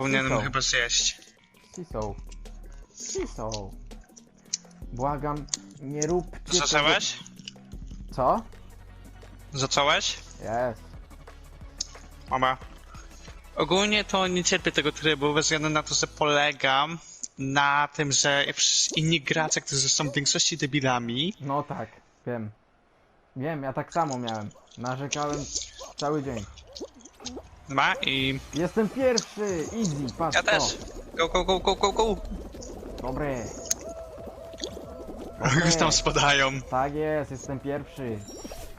Powinienem Co? chyba zjeść. Cisą. Cisą. Błagam, nie róbcie Zacząłeś? Tego... Co? Zacząłeś? Jest. Mama. Ogólnie to nie cierpię tego trybu, bez względu na to, że polegam na tym, że inni gracze, którzy są w większości debilami, No tak, wiem. Wiem, ja tak samo miałem. Narzekałem cały dzień. Ma i Jestem pierwszy! Easy, patrz ja to. też. Go, go, go, go, go, go. Dobre. Już tam spadają. Tak jest, jestem pierwszy.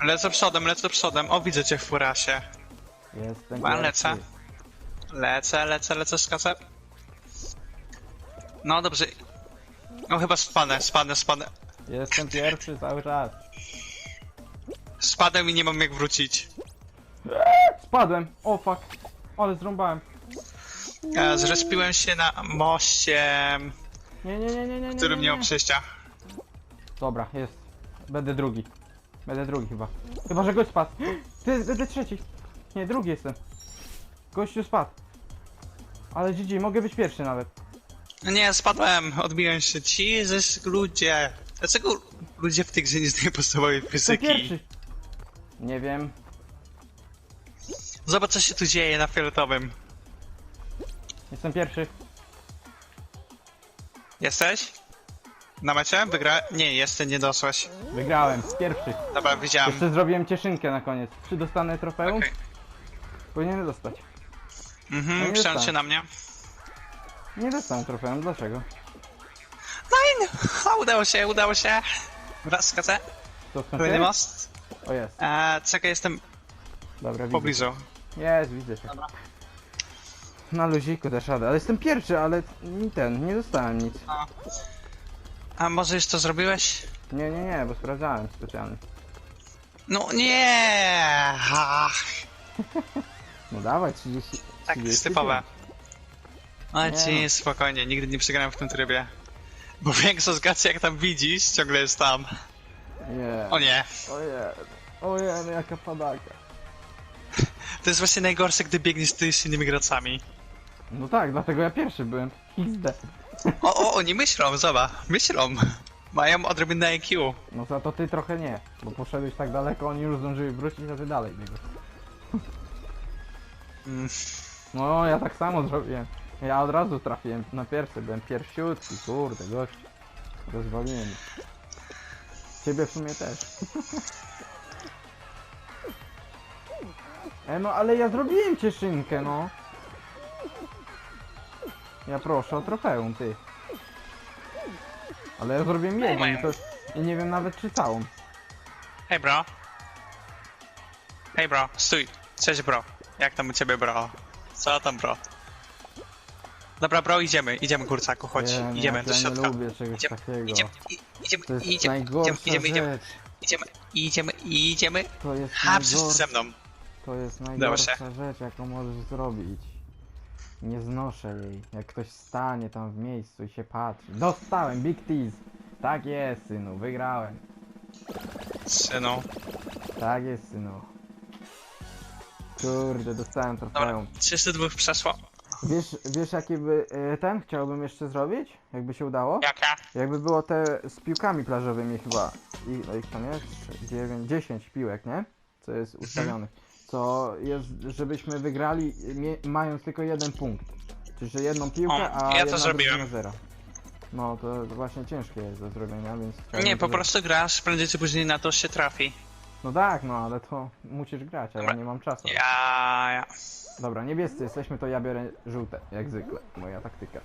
Lecę przodem, lecę przodem. O, widzę cię w furasie. Jestem Ma, pierwszy. lecę. Lecę, lecę, lecę, skaczę. No dobrze. No chyba spadnę, spadnę, spadnę. Jestem pierwszy cały czas. Spadłem i nie mam jak wrócić. Spadłem! O fuck. Ale zrąbałem. E, Zrespiłem się na moście, Nie, nie, nie, nie, nie, nie. którym nie, nie mam nie. przejścia. Dobra, jest. Będę drugi. Będę drugi chyba. Chyba, że gość spadł. Ty, będę trzeci. Nie, drugi jestem. Gościu spadł. Ale GG, mogę być pierwszy nawet. Nie, spadłem, odbiłem się. Jezus, ludzie. Dlaczego ludzie w tej grze nie znają podstawowej Jestem fizyki? pierwszy. Nie wiem. Zobacz, co się tu dzieje na fioletowym. Jestem pierwszy. Jesteś? Na mecie? Wygra... Nie, jeszcze nie doszłeś. Wygrałem. Pierwszy. Dobra, widziałem. Jeszcze zrobiłem cieszynkę na koniec. Czy dostanę trofeum? Okej. Powinienem dostać. No Mhm, nie przełącz się dostałem. na mnie. Nie dostanę trofeum, dlaczego? No i no, udało się, udało się. Raz, skacę. To Kolejny skończyłem? most. O jest. Eee, czekaj, jestem Dobra, w widzę. pobliżu. Jest, widzę się. Na luziku też radę, ale jestem pierwszy, ale ni ten, nie dostałem nic. A, a może już to zrobiłeś? Nie, nie, nie, bo sprawdzałem specjalnie. No nie! No dawaj, 30. tak, 30 typowe. Ale Nie ci no. spokojnie, nigdy nie przegrałem w tym trybie. Bo większość graczy jak tam widzisz, ciągle jest tam. Nie. O nie. Oje. Oje, no jaka padaka. To jest właśnie najgorsze, gdy biegniesz ty z innymi graczami. No tak, dlatego ja pierwszy byłem. XD. O, o, oni myślą, zobacz, myślą. Mają odrobinę IQ. No za to ty trochę nie, bo poszedłeś tak daleko, oni już zdążyli wrócić, a ty dalej biegłeś. Mm, No, ja tak samo zrobiłem. Ja od razu trafiłem na pierwszy, byłem pierwsiutki, kurde, gość. Rozwaliłem. Ciebie w sumie też. E no, ale ja zrobiłem cieszynkę, no. Ja proszę o trofeum, ty. Ale ja zrobiłem jedną i, to, i nie wiem nawet czy całą. Hej bro. Hej bro, stój. Cześć bro. Jak tam u ciebie bro? Co tam bro? Dobra bro, idziemy, idziemy kurcaku, chodź, no, idziemy jak do ja środka. nie lubię czegoś Idziemy, takiego. idziemy, idziemy, To jest idziemy, najgorsza idziemy, idziemy, rzecz. idziemy, idziemy, idziemy. To jest Ha, wszyscy najgorsza ze mną. To jest najgorsza rzecz, jaką możesz zrobić. Nie znoszę jej. Jak ktoś stanie tam w miejscu i się patrzy. Dostałem, Big Tease. Tak jest, synu, wygrałem. Synu. Tak jest, synu. Kurde, dostałem Dobra, trofeum. 32 przeszło. Wiesz, wiesz jaki by e, ten chciałbym jeszcze zrobić? Jakby się udało? Jaka? Jakby było te z piłkami plażowymi chyba. I no ich tam jest? 9, 10 piłek, nie? Co jest ustawionych. Co jest, żebyśmy wygrali mie- mając tylko jeden punkt. Czyli że jedną piłkę, O, a ja to jedna zrobiłem. drużyna zera. No to właśnie ciężkie jest do zrobienia, więc... Nie, to po prostu grasz, prędzej czy później na to się trafi. No tak, no ale to musisz grać, a ja Dobra. nie mam czasu. Ja, ja. Dobra, niebiescy jesteśmy, to ja biorę żółte, jak zwykle. Moja taktyka.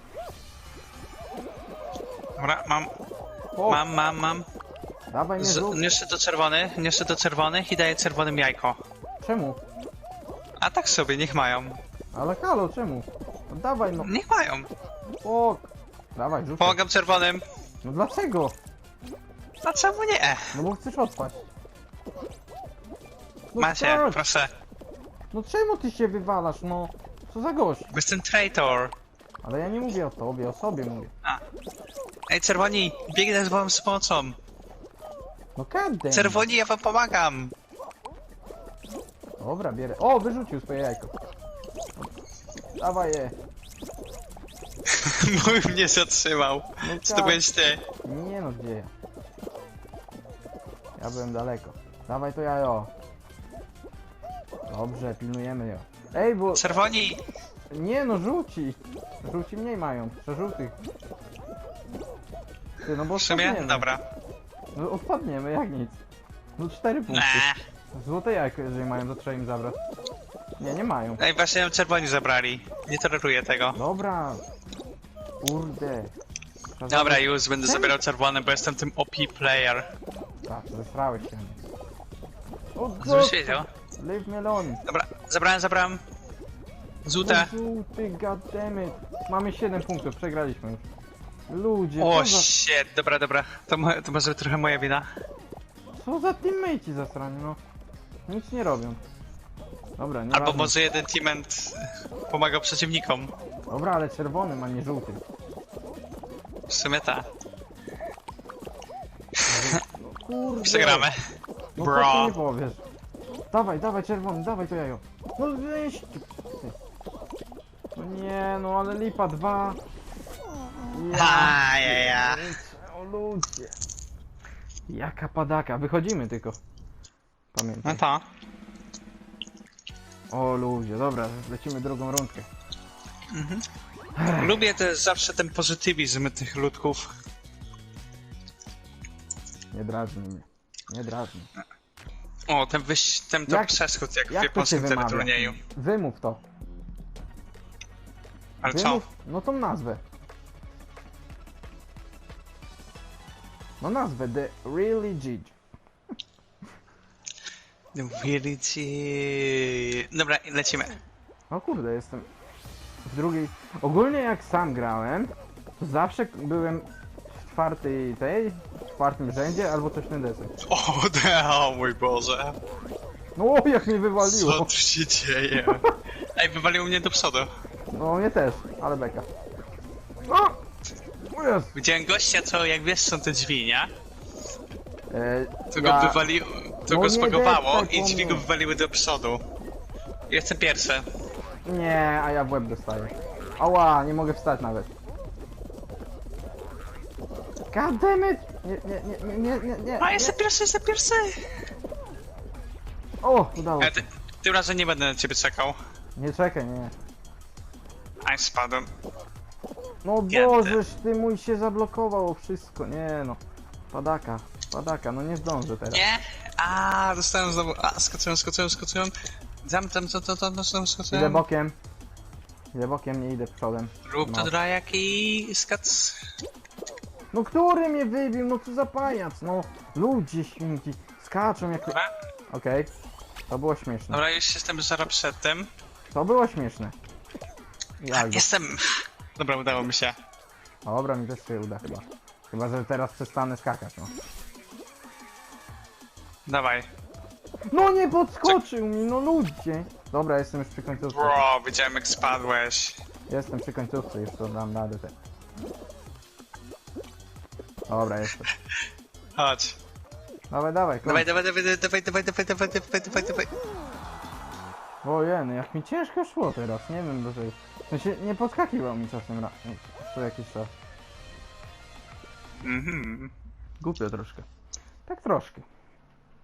Dobra, mam, O, mam, mam, mam. dawaj mnie Z, nieszczę do czerwonych, nieszczę do czerwonych i daję czerwonym jajko. Czemu? A tak sobie, niech mają. Ale halo, czemu? No dawaj no. Niech mają. O, dawaj, żółte. Pomagam czerwonym. No dlaczego? A czemu nie? No bo chcesz odpaść. No Macie, tak. proszę. No czemu ty się wywalasz, no? Co za gość? Bo jestem traitor. Ale ja nie mówię o tobie, o sobie mówię. Ej, czerwoni, biegnę z wam z pomocą. No kadem. Czerwoni, ja wam pomagam. Dobra, bierę. O, wyrzucił swoje jajko. Dawaj je. Mój mnie zatrzymał. No Czy to tak. ty? Nie no, gdzie ja? Ja byłem daleko. Dawaj to jajo. Dobrze, pilnujemy ją. Ej, bo... Czerwoni! Nie no, żółci! Żółci mniej mają, trzech żółtych. Ty, no bo W sumie? odpadniemy. Dobra. No odpadniemy, jak nic. No cztery punkty. Eee. Złote jajko, jeżeli mają, to trzeba im zabrać. Nie, nie mają. Ej, właśnie ją czerwoni zabrali. Nie toleruję tego. Dobra. Kurde. Trzeba Dobra, zabrać- już będę zabierał czerwone, bo jestem tym OP player. Tak, zesrałeś się. O Żebyś wiedział. Leave me alone. Dobra, zabrałem, zabrałem. Żółte. O, Żółty, goddammit. Mamy 7 punktów, przegraliśmy już. Ludzie, O, co za, shit, dobra, dobra. To, mo- to może trochę moja wina. co za teammate'i zasrani, no. Nic nie robią. Dobra, nie Albo może jeden teammate pomagał przeciwnikom. Dobra, ale czerwonym, a nie żółtym. W sumie tak. No kurde. Przegramy. No Bro. co ty nie powiesz? Dawaj, dawaj czerwony, dawaj to jajo. No weź ty. ty. No nie, no ale lipa dwa. Ha, ja, ja. O ludzie. Jaka padaka, wychodzimy tylko. No Pamiętaj. to. O ludzie, dobra, lecimy drugą rundkę. Lubię też zawsze ten pozytywizm tych ludków. Nie drażnij mnie. Nie drażnij. O, ten wyś... ten to Jak- przeskok jak w Jak to się japońskim wymawia? teleturnieju. Wymów to. Ale co? Wymów, no tą nazwę. No nazwę, The Really Jidge. Willici... Dobra, lecimy. O kurde, jestem w drugiej... Ogólnie jak sam grałem, to zawsze byłem w czwartej tej, w czwartym rzędzie albo coś na desek. O, o mój Boże. No jak mnie Co wywaliło. tu się dzieje? Ej, wywaliło mnie do przodu. No mnie też, ale beka. O! O Jezu. Widziałem gościa, co jak wiesz są te drzwi, nie? E, To ja- go wywaliło, to No go nie zbagowało i po drzwi mnie. go wywaliły do przodu. Jestem pierwszy. Nie, a ja w łeb dostaję. Ała, nie mogę wstać nawet. God damn it! Nie, nie, nie, nie, nie, nie, A, nie. jestem pierwszy, jestem pierwszy! O, udało Ale się. ty, tym razem nie będę na ciebie czekał. Nie czekaj, nie. Aj, spadłem. No bożeż, ty mój się zablokowało wszystko, nie no. Padaka, padaka, no nie zdążę teraz. Nie? A, dostałem znowu. A, skoczyłem, skoczyłem, skoczyłem. Zam, tam, co, to, to, to, to, Idę skoczyłem. bokiem. Idę bokiem, nie idę przodem. Rób to No. drajak i skac. No który mnie wybił, no co za pajac, no. Ludzie święci, skaczą jak... Dobra? Okej, to było śmieszne. Dobra, już jestem zaraz przed tym. To było śmieszne. Jak Jestem. Dobra, udało mi się. Dobra, mi też się uda chyba. Chyba, że teraz przestanę skakać, no. Dawaj. No nie podskoczył mi, no ludzie! Dobra, jestem już przy końcówce. Bro, widziałem jak spadłeś. Jestem przy końcówce, już to dam radę te. Dobra, jestem. Chodź. Dawaj, dawaj, Dawaj, kończ. dawaj, dawaj, dawaj, dawaj, dawaj, dawaj, dawaj, dawaj, dawaj. Ojej, jak mi ciężko szło teraz, nie wiem, że... W sensie, nie podskakiwał mi czasem raz, co jakiś czas. Mhm. Głupio troszkę. Tak troszkę.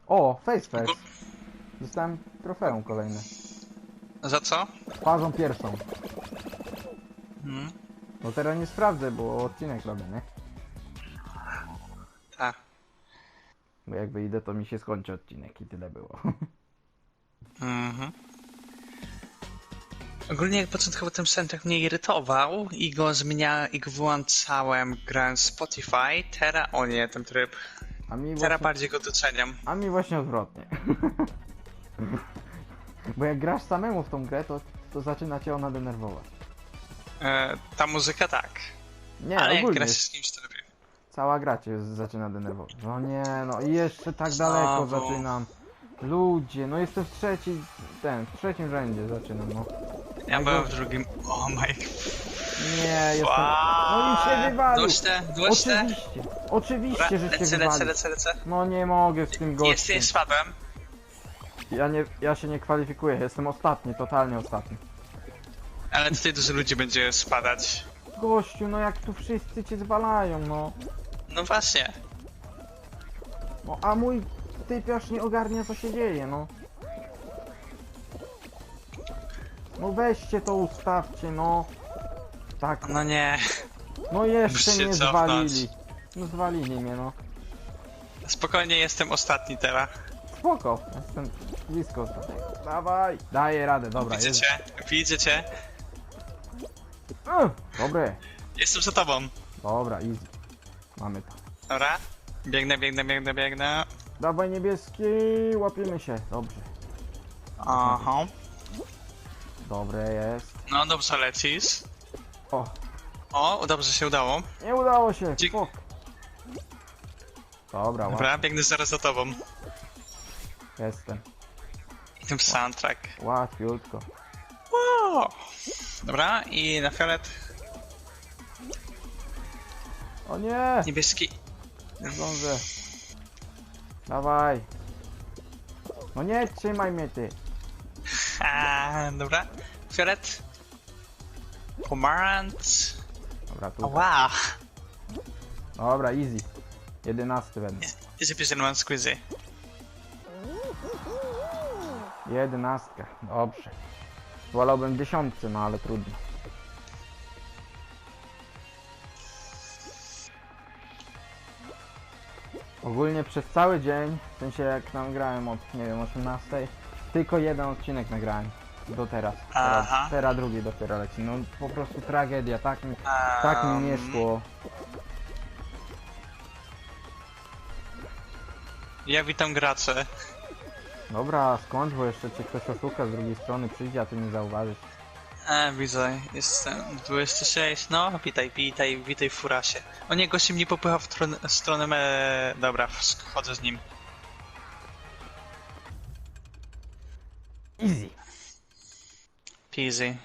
O, face. Gu- Dostałem trofeum kolejne. Za co? Twarzą pierwszą. Mhm. No teraz nie sprawdzę, bo odcinek robię, nie? Tak. Bo jak wyjdę, to mi się skończy odcinek i tyle było. Mhm. Ogólnie jak początkowo ten soundtrack mnie irytował i go zmienia i go wyłączałem grając Spotify, teraz o nie, ten tryb. A mi Teraz właśnie, bardziej go doceniam. a mi właśnie odwrotnie. Bo jak grasz samemu w tą grę, to, to zaczyna cię ona denerwować. E, ta muzyka tak, Nie, ale jak ogólnie. gra się z kimś to lepiej. Cała gra cię zaczyna denerwować. No nie, no i jeszcze tak daleko Znowu. zaczynam. Ludzie, no jestem w trzeci, ten, w trzecim rzędzie zaczynam, no. Ja byłem w drugim. O my. Nie, jestem... No i się wywalił. Duszte, duszte. Oczywiście, oczywiście, że się Lecę, lecę, wywalił. lecę, lecę. No nie mogę z tym Jest, gościem. spadłem. Ja, nie, ja się nie kwalifikuję, jestem ostatni, totalnie ostatni. Ale tutaj dużo ludzi będzie spadać. Gościu, no jak tu wszyscy cię zwalają, no. No właśnie. no a mój typiarz nie ogarnia co się dzieje, no. No weźcie to ustawcie, no. Tak, No nie. no jeszcze mnie cofnąć. zwalili. No zwalili mnie, no. Spokojnie jestem ostatni teraz. Spoko, jestem blisko ostatniego. Dawaj, daję radę, dobra, cię. Mm, Dobre, Jestem za tobą. dobra, easy. Mamy to. Dobra. Biegnę, biegnę, biegnę, biegnę. Dawaj niebieski, łapiemy się. Dobrze, Aha. Dobre jest. No dobrze lecisz. O, O, dobrze się udało. nie udało się, Dzie- fuck. Dobra, Dobra, biegnę zaraz za tobą. jestem. Tym soundtrack. Łatwiutko. O! Dobra, i na fiolet O nie, niebieski. nie zdążę. Dawaj. No nie, trzymaj mnie ty. A, dobra. Fiolet. Pomarańcz. Dobra, tu. Wow. Dobra, easy. Jedenasty będę. Person one squeezy. Jedenastka, dobrze. Wolałbym dziesiątce, no ale trudno. Ogólnie przez cały dzień, w sensie jak tam grałem od, nie wiem, 18, tylko jeden odcinek nagrałem. Do teraz. Teraz, Aha. teraz drugi dopiero leci. No po prostu tragedia, tak mi, tak mi nie szło. Ja witam gracze. Dobra, skończ, bo jeszcze cię ktoś oszuka z drugiej strony, przyjdzie, a ty nie zauważysz. E, widzę, jestem 26. No, witaj, witaj, witaj Furasie. O nie, gościem mnie popycha w tron- stronę me... Dobra, chodzę z nim. Easy. Peasy.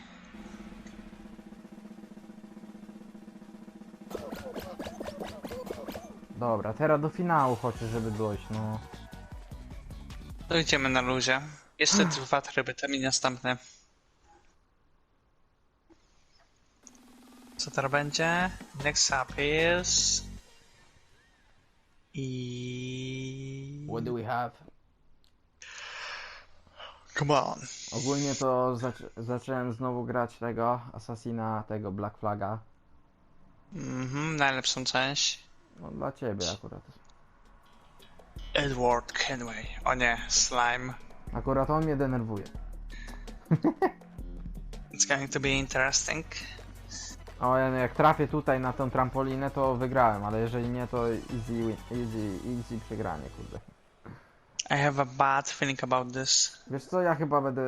Dobra, teraz do finału chociaż, żeby dojść, no. Dojdziemy na luzie. Jeszcze dwa tryby, tam i następne. Co teraz będzie? Next up is... I... What do we have? Come on. Ogólnie to zac- zacząłem znowu grać tego Assassina, tego Black Flaga. Mhm, najlepszą część. No dla ciebie akurat. Edward Kenway. O nie, slime. Akurat on mnie denerwuje. It's going to be interesting. O, ja- jak trafię tutaj na tą trampolinę, to wygrałem, ale jeżeli nie, to easy, win- easy, easy przegranie, kurde. I have a bad feeling about this. Wiesz co, ja chyba będę,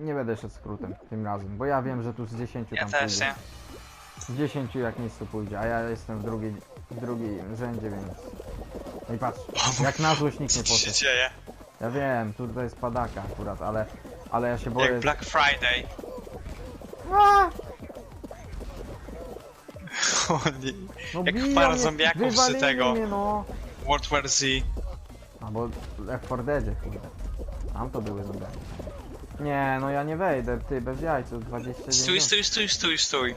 nie będę szedł skrótem tym razem, bo ja wiem, że tu z 10 Ja tam też pójdzie. nie. Z 10 jak nic tu pójdzie, a ja jestem w drugiej, w drugim rzędzie, więc... No i patrz, jak na złość nikt nie Co się poszedł. dzieje? Ja wiem, tutaj jest padaka akurat, ale, ale ja się boję... Jak Black Friday. A! No Jak biją para mnie, zombiaków z wywalili tego. Mnie, no. World War Z. Albo jak w Fordedzie, kurde. Tam to były zombiaki. Nie, no ja nie wejdę, ty, bez jajców, 29. Stój, stój, stój, stój, stój.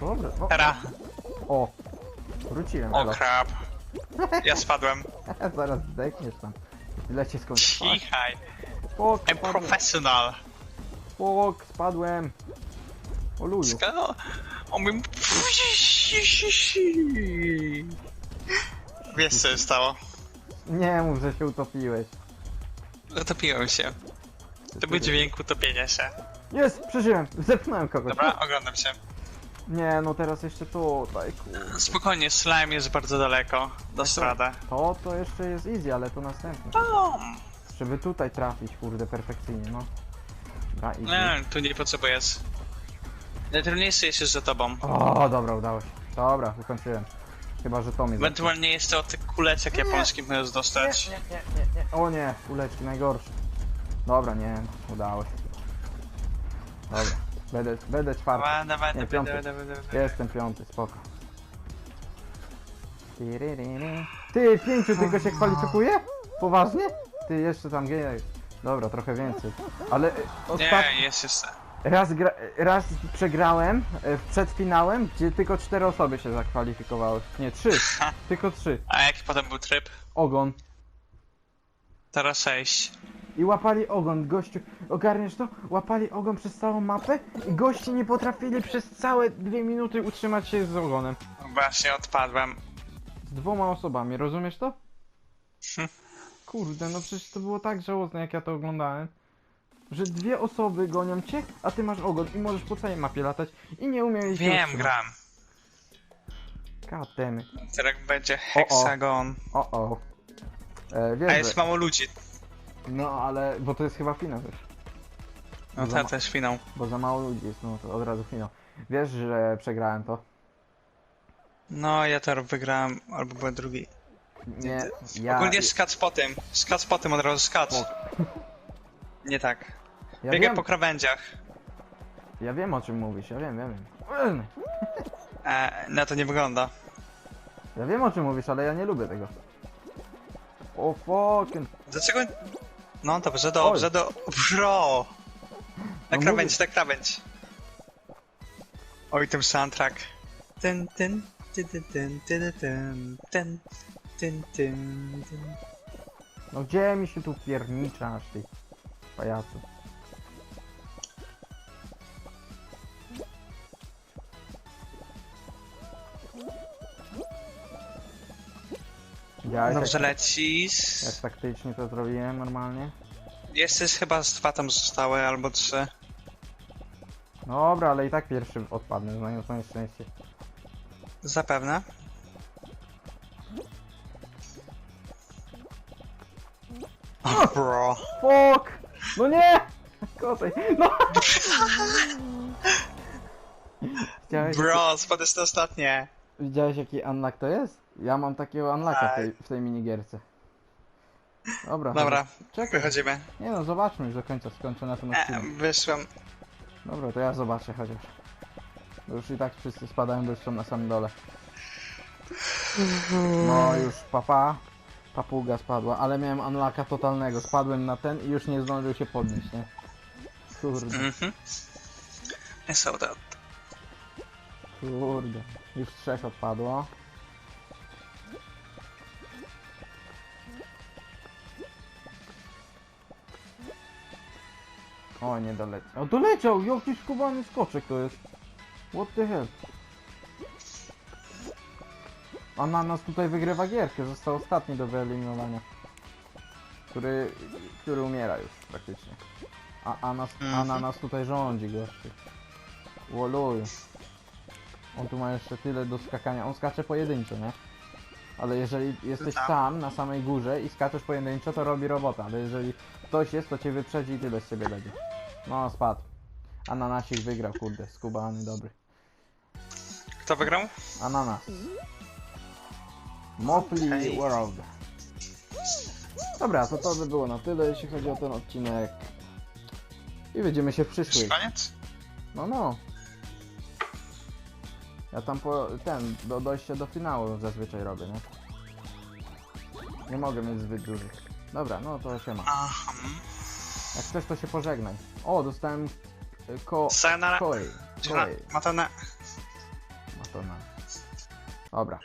Dobra, no. Teraz. O, wróciłem, O elo. crap. Ja spadłem. Zaraz zdechniesz tam. Tyle cię skończy. Cichaj. Spok, I'm spadłem. professional. Spok, spadłem. O luju. Ska... O mój... Wiesz co się stało? Nie mów, że się utopiłeś. Utopiłem się. To był dźwięk utopienia się. Jest, przeżyłem, zepchnąłem kogoś. Dobra, oglądam się. Nie, no teraz jeszcze tutaj, kurde. Spokojnie, slime jest bardzo daleko. Dasz radę. To, to jeszcze jest easy, ale to następne. O, Żeby tutaj trafić, kurde, perfekcyjnie, no. Dobra, easy. nie, tu nie potrzebujesz. Najtrudniejsze jest już za tobą. O, dobra, udało się. Dobra, wykończyłem. Chyba, że to mnie. Ewentualnie jest to od tych kuleczek japońskich możesz dostać. Nie, nie, nie, nie. O nie, uleczki najgorsze. Dobra, nie, udało się. Dobra, będę, będę czwarty. Dawaj, dawaj, Nie, dawaj, piąty. dawaj, dawaj, dawaj. Jestem piąty, spoko. Ty, pięciu tylko się kwalifikuje? Poważnie? Ty, jeszcze tam gej. Dobra, trochę więcej. Ale e, ostat... Nie, jest jeszcze. Raz, gra, raz przegrałem e, przed finałem, gdzie tylko cztery osoby się zakwalifikowały. Nie, trzy. Tylko trzy. A jaki potem był tryb? Ogon. Teraz sześć. I łapali ogon, gościu. Ogarniesz to? Łapali ogon przez całą mapę i goście nie potrafili przez całe dwie minuty utrzymać się z ogonem. Właśnie odpadłem. Z dwoma osobami, rozumiesz to? Kurde, no przecież to było tak żałosne, jak ja to oglądałem. Że dwie osoby gonią cię, a ty masz ogon i możesz po całej mapie latać i nie umiałeś się Wiem, gram. Katemy. Teraz będzie heksagon. O o. E, wiesz, A że- jest mało ludzi. No ale, bo to jest chyba finał też. No Za ma- to też finał. Bo za mało ludzi jest, no to od razu finał. Wiesz, że przegrałem to? No ja teraz wygrałem, albo byłem drugi. Nie, ja... Ogólnie skacz po tym. Skacz po tym, od razu skacz. Nie tak. Ja Biegę wiem, po krawędziach. ja wiem o czym mówisz, ja wiem, ja wiem. E, na to nie wygląda. Ja wiem o czym mówisz, ale ja nie lubię tego. O fucking... Dlaczego... No dobrze, dobrze, do... Bro! No na No krawędź, na krawędź. Oj, ten soundtrack. Ten, ten, ty, ty, ten, ty, ten, tyn, tyn. No gdzie mi się tu pierniczasz ty? Pajacu? Widziałeś Dobrze jak, lecisz. jak taktycznie to zrobiłem normalnie? Jesteś chyba z dwa tam zostały, albo trzy. Dobra, ale i tak pierwszy odpadnę, znając moje szczęście. Zapewne. No nie! Kocej, no! Widziałeś, Bro, spadłeś na ostatnie. widziałeś jaki unlock to jest? Ja mam takiego unlocka w tej, w tej minigierce. Dobra, Dobra, czekaj. wychodzimy. Nie no, zobaczmy już do końca, skończę na tym E, odcinku. wyszłem. Dobra, to ja zobaczę chociaż. Bo już i tak wszyscy spadają, bo już są na samym dole. No już papa. Papuga spadła, ale miałem unlocka totalnego. Spadłem na ten i już nie zdążył się podnieść, nie? Kurde, Mhm. I so that. kurde. Już trzech odpadło. O, nie doleciał. O, doleciał! Jaki skubany skoczek to jest. What the hell? Ananas tutaj wygrywa gierkę, został ostatni do wyeliminowania. Który, który umiera już praktycznie. A Anas, Mhm. Ananas tutaj rządzi gościu. Woluju. On tu ma jeszcze tyle do skakania. On skacze pojedynczo, nie? Ale jeżeli jesteś Tak. sam na samej górze i skaczesz pojedynczo, to robi robota. Ale jeżeli ktoś jest, to cię wyprzedzi i tyle z ciebie będzie. No, spadł. Ananasik wygrał, kurde. Skubany, dobry. Kto wygrał? Ananas. Mopli World. Dobra, to to by było na tyle, jeśli chodzi o ten odcinek. I widzimy się w Już przyszłych. koniec? No, no. Ja tam po ten, do dojścia do finału zazwyczaj robię, nie? Nie mogę mieć zbyt dużych. Dobra, no to się ma. Jak chcesz, to się pożegnaj. O, dostałem y, ko... Sayonara. koi. Koi. Matane. Dobra.